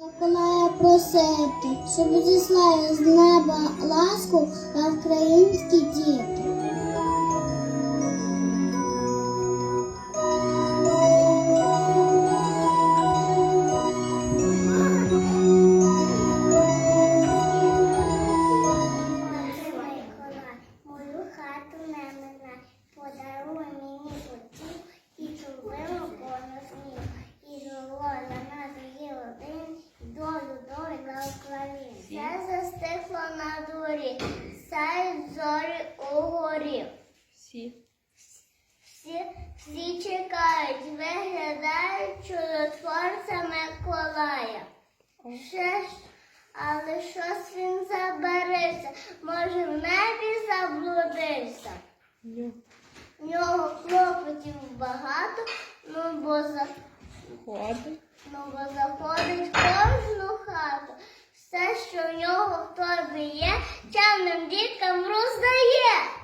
Миколая просити, щоб зіслає з неба ласку на українські діти. стихло на дворі, сяють зорі угорі. Всі. Всі всі чекають, виглядають чудотворця Миколая. Ще, але щось він забереться, може в небі заблудився. В нього клопотів багато, ну бо за... ну, бо заходить кожну хату. Все, що в нього в торбі є, чемним діткам роздає.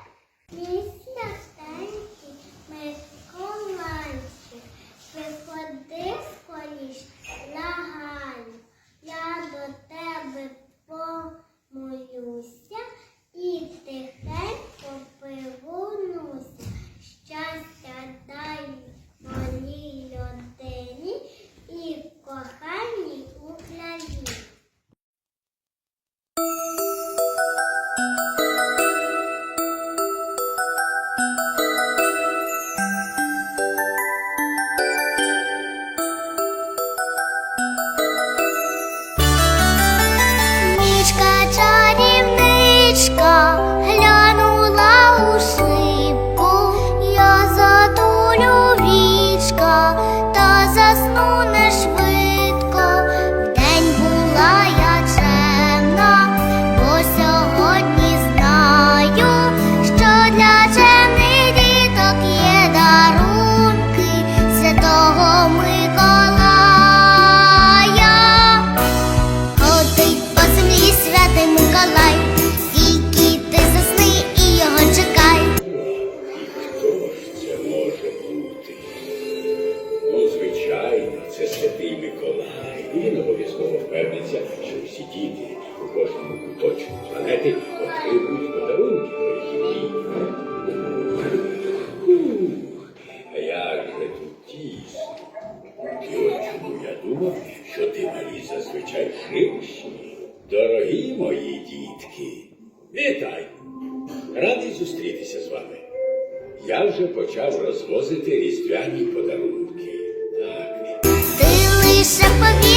我们。дітки. Вітаю! Радий зустрітися з вами. Я вже почав розвозити різдвяні подарунки. Так. Ти лише повір.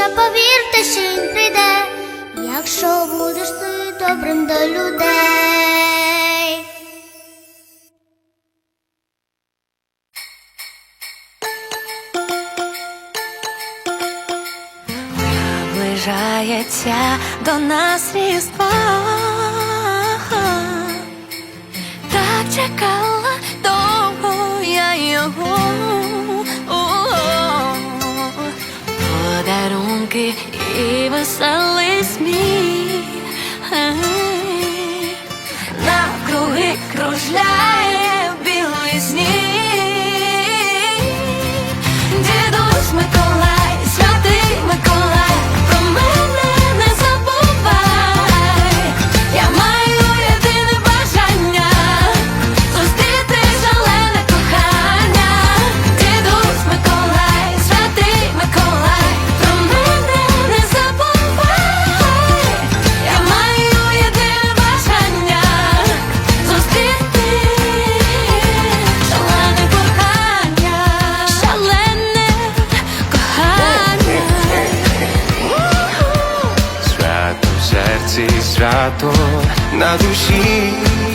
лише повірте, що він прийде, якщо будеш ти добрим до людей. Наближається до нас різдво, так чекала. і веселий сміх навкруги кружляє. 지더라도 놔두시.